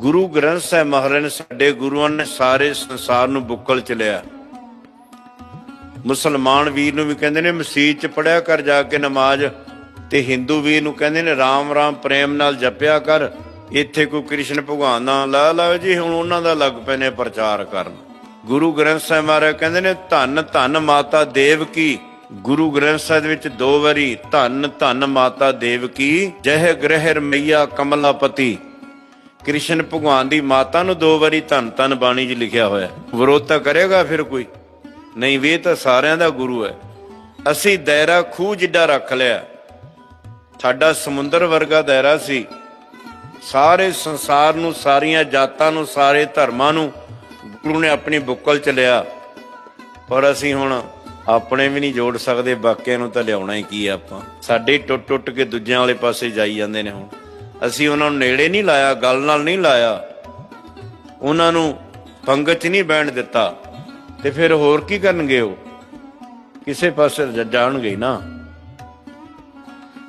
ਗੁਰੂ ਗ੍ਰੰਥ ਸਾਹਿਬ ਮਹਾਰਾਜ ਨੇ ਸਾਡੇ ਗੁਰੂਆਂ ਨੇ ਸਾਰੇ ਸੰਸਾਰ ਨੂੰ ਬੁੱਕਲ ਚ ਲਿਆ। ਮੁਸਲਮਾਨ ਵੀਰ ਨੂੰ ਵੀ ਕਹਿੰਦੇ ਨੇ ਮਸਜਿਦ ਚ ਪੜਿਆ ਕਰ ਜਾ ਕੇ ਨਮਾਜ਼ ਤੇ ਹਿੰਦੂ ਵੀਰ ਨੂੰ ਕਹਿੰਦੇ ਨੇ, ਰਾਮ ਰਾਮ ਪ੍ਰੇਮ ਨਾਲ ਜਪਿਆ ਕਰ। ਇੱਥੇ ਕੋਈ ਕ੍ਰਿਸ਼ਨ ਭਗਵਾਨ ਦਾ ਲਾ ਲਾ ਜੀ, ਹੁਣ ਉਹਨਾਂ ਦਾ ਲੱਗ ਪਏ ਨੇ ਪ੍ਰਚਾਰ ਕਰਨ। ਗੁਰੂ ਗ੍ਰੰਥ ਸਾਹਿਬ ਮਹਾਰਾਜ ਕਹਿੰਦੇ ਨੇ, ਧੰਨ ਧੰਨ ਮਾਤਾ ਦੇਵ ਕੀ? ਗੁਰੂ ਗ੍ਰੰਥ ਸਾਹਿਬ ਵਿੱਚ ਦੋ ਵਾਰੀ ਧੰਨ ਧੰਨ ਮਾਤਾ ਦੇਵ ਕੀ? ਜਹ ਗ੍ਰਹਿ ਰਮਈਆ ਕਮਲਾਪਤੀ। ਕ੍ਰਿਸ਼ਨ ਭਗਵਾਨ ਦੀ ਮਾਤਾ ਨੂੰ ਦੋ ਵਾਰੀ ਧੰਨ ਧੰਨ ਬਾਣੀ 'ਚ ਲਿਖਿਆ ਹੋਇਆ ਵਿਰੋਧ ਤਾਂ ਕਰੇਗਾ ਫਿਰ ਕੋਈ? ਨਹੀਂ, ਵੀ ਇਹ ਤਾਂ ਸਾਰਿਆਂ ਦਾ ਗੁਰੂ ਹੈ। ਅਸੀਂ ਦਾਇਰਾ ਖੂਹ ਜਿੱਡਾ ਰੱਖ ਲਿਆ। ਸਾਡਾ ਸਮੁੰਦਰ ਵਰਗਾ ਦਾਇਰਾ ਸੀ। ਸਾਰੇ ਸੰਸਾਰ ਨੂੰ, ਸਾਰੀਆਂ ਜਾਤਾਂ ਨੂੰ, ਸਾਰੇ ਧਰਮਾਂ ਨੂੰ ਗੁਰੂ ਨੇ ਆਪਣੀ ਬੁੱਕਲ ਚ ਲਿਆ। ਪਰ ਅਸੀਂ ਹੁਣ ਆਪਣੇ ਵੀ ਨਹੀਂ ਜੋੜ ਸਕਦੇ, ਬਾਕੀਆਂ ਨੂੰ ਤਾਂ ਲਿਆਉਣਾ ਹੀ ਕੀ ਆ ਆਪਾਂ। ਸਾਡੇ ਟੁੱਟ ਟੁੱਟ ਕੇ ਦੂਜਿਆਂ ਵਾਲੇ ਪਾਸੇ ਜਾਈ ਜਾਂਦੇ ਨੇ ਹੁਣ। ਅਸੀਂ ਉਹਨਾਂ ਨੂੰ ਨੇੜੇ ਨਹੀਂ ਲਾਇਆ, ਗੱਲ ਨਾਲ ਨਹੀਂ ਲਾਇਆ। ਉਹਨਾਂ ਨੂੰ ਪੰਗਤ 'ਚ ਨਹੀਂ ਬੈਣ ਦਿੱਤਾ। ਤੇ ਫਿਰ ਹੋਰ ਕੀ ਕਰਨਗੇ ਉਹ? ਕਿਸੇ ਪਾਸੇ ਜਾਣਗੇ ਨਾ।